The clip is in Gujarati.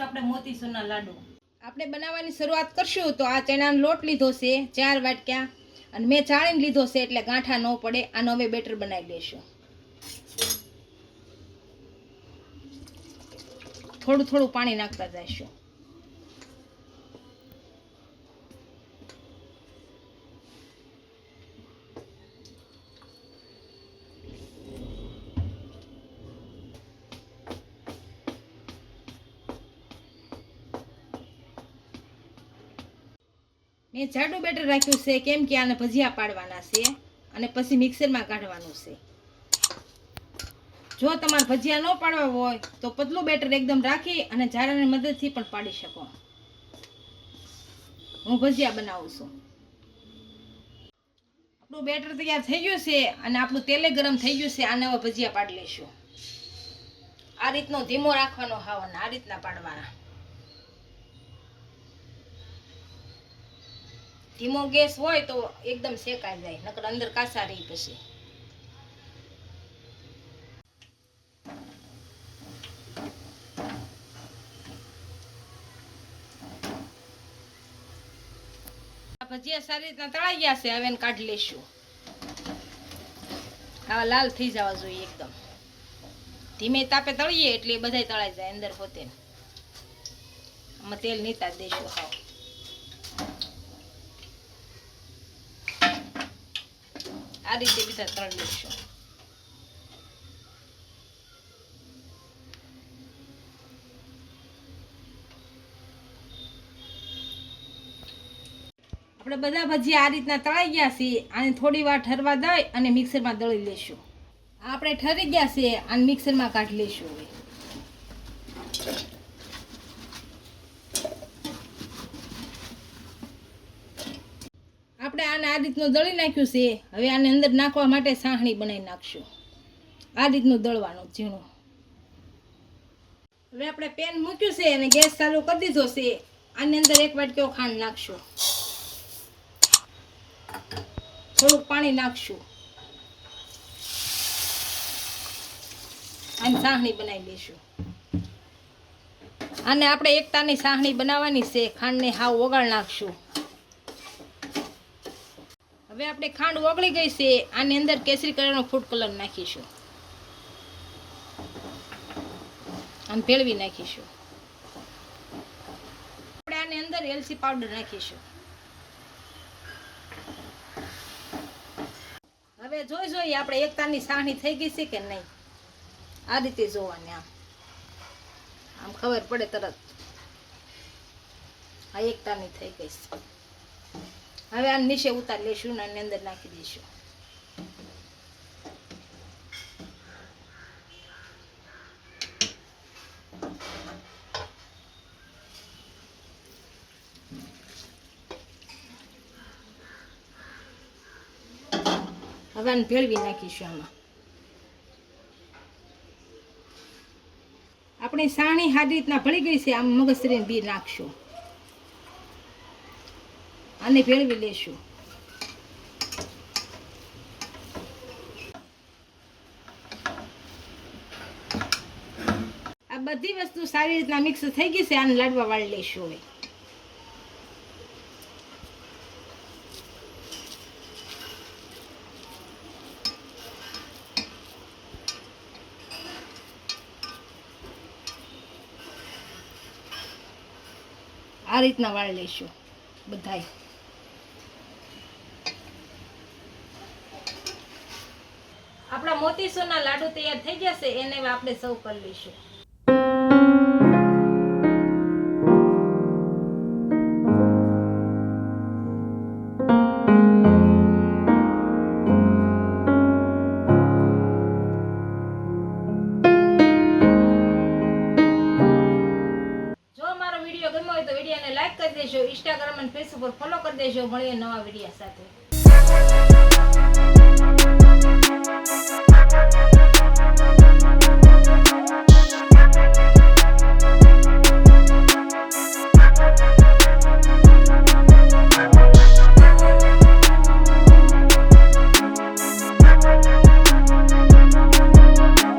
આપણે મોતીસૂરના લાડુ. આપણે બનાવવાની શરૂઆત કરશું તો આ ચણાનો લોટ લીધો છે, ચાર વાટક્યા. અને મેં ચાળીને લીધો છે એટલે ગાંઠા ન પડે, આનો હવે બેટર બનાવી દઈશું. થોડું થોડું પાણી નાખતા જઈશું. મેં જાડું બેટર રાખ્યું છે કેમ કે આને ભજીયા પાડવાના છે અને પછી મિક્સરમાં કાઢવાનું છે. જો તમારે ભજીયા ન પાડવા હોય તો પતલું બેટર એકદમ રાખી અને જાડાની મદદથી પણ પાડી શકો. હું ભજીયા બનાવું છું. આપણું બેટર તૈયાર થઈ ગયું છે અને આપણું તેલે ગરમ થઈ ગયું છે, આને હવે ભજીયા પાડી લઈશું. આ રીતનો ધીમો રાખવાનો હાવ અને આ રીતના પાડવાના. ધીમો ગેસ હોય તો એકદમ શેકાઈ જાય, નકર અંદર કાસા રહી પછી. ભજીયા સારી રીતના તળાઈ ગયા છે, હવે કાઢી લેશું આવા લાલ થઈ જવા જોઈએ એકદમ. ધીમે તાપે તળીએ એટલે બધાય તળાઈ જાય અંદર પોતે. આમાં તેલ નીતા દઈશું, હાવ. આ રીતે બીજા ત્રણ લઈશું. આપણે બધા ભજીયા આ રીતના તળાઈ ગયા છે આને થોડી વાર ઠરવા દઈ અને મિક્સરમાં દળી લેશું આપણે ઠરી ગયા છે અને મિક્સરમાં કાઢી લઈશું હવે. આપણે આને આ રીતનું દળી નાખ્યું છે. હવે આને અંદર નાખવા માટે સાહણી બનાવી નાખશું. આ રીતનું દળવાનું ઝીણું. હવે આપણે પેન મૂક્યું છે અને ગેસ ચાલુ કરી દીધો છે. આની અંદર એક વાટકીઓ ખાંડ નાખશું. થોડુંક પાણી નાખશું. આની સાહણી બનાવી દઈશું. આને આપણે એકતાની સાહણી બનાવવાની છે. ખાંડને હાવ ઓગાળ નાખશું. હવે આપણે ખાંડ ઓગળી ગઈ છે. આની અંદર કેસરી કલરનો ફૂડ કલર નાખીશું. આમ ભેળવી નાખીશું. આપણે આની અંદર એલસી પાવડર નાખીશું. હવે જોઈ જોઈએ આપણે એકતાની સાહણી થઈ ગઈ છે કે નહીં? આ રીતે જોવાની આમ. આમ ખબર પડે તરત. આ એકતાની થઈ ગઈ છે. હવે આ નીચે ઉતાર લેશું અને અંદર નાખી દઈશું. હવે આને ભેળવી નાખીશું આમાં. આપણી સાણી સારી રીતના ભળી ગઈ છે, આમ મગજરીને બી નાખશું. આને ભેળવી લેશું. આ બધી વસ્તુ સારી રીતના મિક્સ થઈ ગઈ છે, આને લાડવા વાળી લઈશું હવે. આ રીતના વાળી લઈશું બધાય. આપણા મોતીસોના લાડુ તૈયાર થઈ જશે, એને આપણે સૌ કરી લઈશું. વિડીયોને લાઈક કરી દેજો ઇન્સ્ટાગ્રામ અને ફેસબુક પર ફોલો કરી દેજો, મળીએ નવા વીડિયો સાથે.